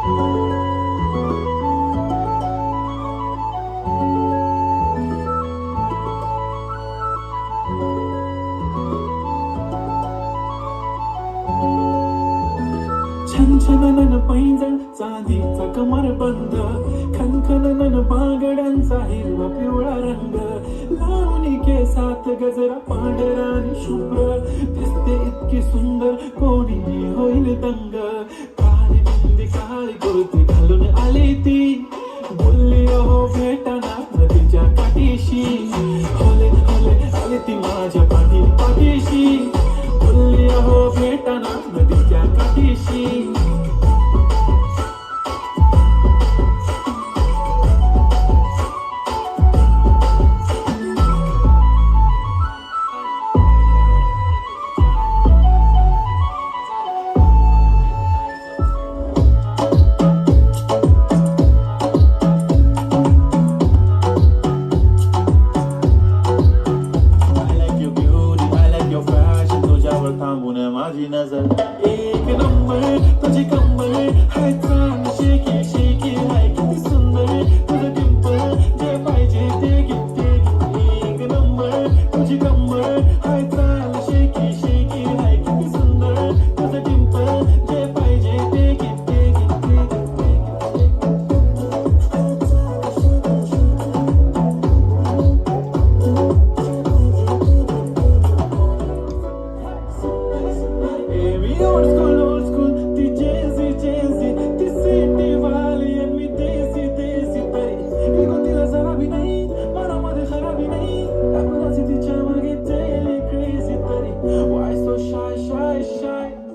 छन छन नन पैंजण चांदीचा कमर बंद खनखन नन हिरवा पिवळा रंग. लावणी केसात गजरा पांढरा आणि शुभ्र दिसते इतकी सुंदर कोणी होईल दंग. काळी बिंदी काळी कुर्ती घालून आली ती थांबून माझी नजर. एक नंबर तुझी कंबर हाय चांग शेकी शेकी हाय किती सुंदर. bright shine.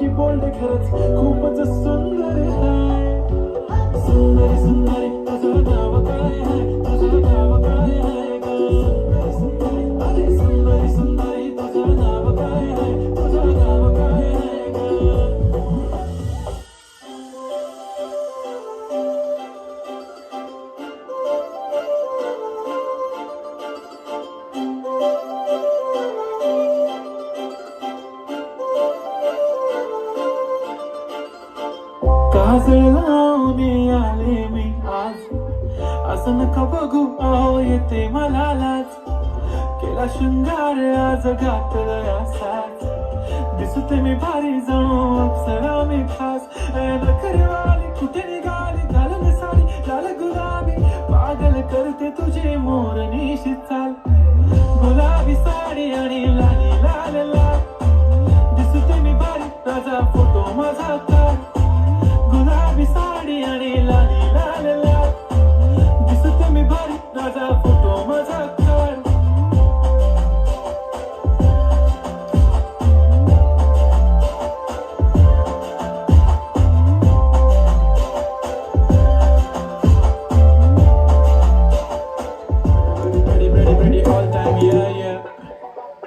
की बोलणे खरंच खूपच सुंदर आहे. सुंदर सुंदरी तुझं नाव काय आहे? तुझं नाव काय आहे? असं नका बघू अहो येते मला लाज केला शृंगार आज घातलं असाच. दिसते मी भारी जणू अप्सरा मी खास. नखरेवाली कुठे निघाली? घालून साडी लाल गुलाबी. पागल करते तुझे मोर निशी चाल. गुलाबी साडी आणि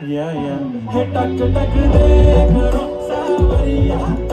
ਯਾ ਯਾ ਹੇ ਟਕ ਟਕ ਦੇ ਕਰੋ ਸਾਵਰੀਆ।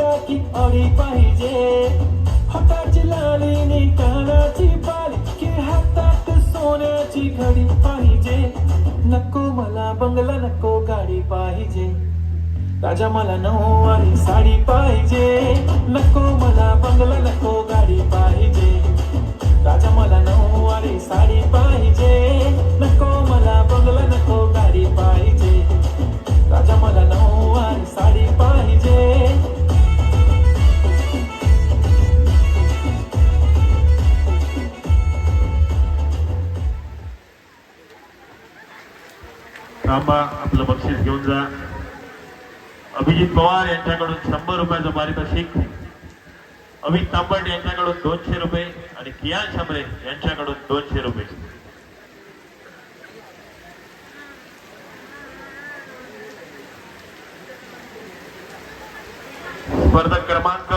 हिरो होंडा पाहिजे. हाताची लालीनी कानाची बाली की हातात सोन्याची घडी पाहिजे. नको मला बंगला नको गाडी पाहिजे. राजा मला नऊवारी साडी पाहिजे. नको मला बंगला नको थांबा आपलं बक्षीस घेऊन जा. अभिजित पवार यांच्याकडून शंभर रुपयाचं पारितोषिक अमित तांबट यांच्याकडून दोनशे रुपये आणि कियान शंभरे यांच्याकडून दोनशे रुपये. स्पर्धक क्रमांक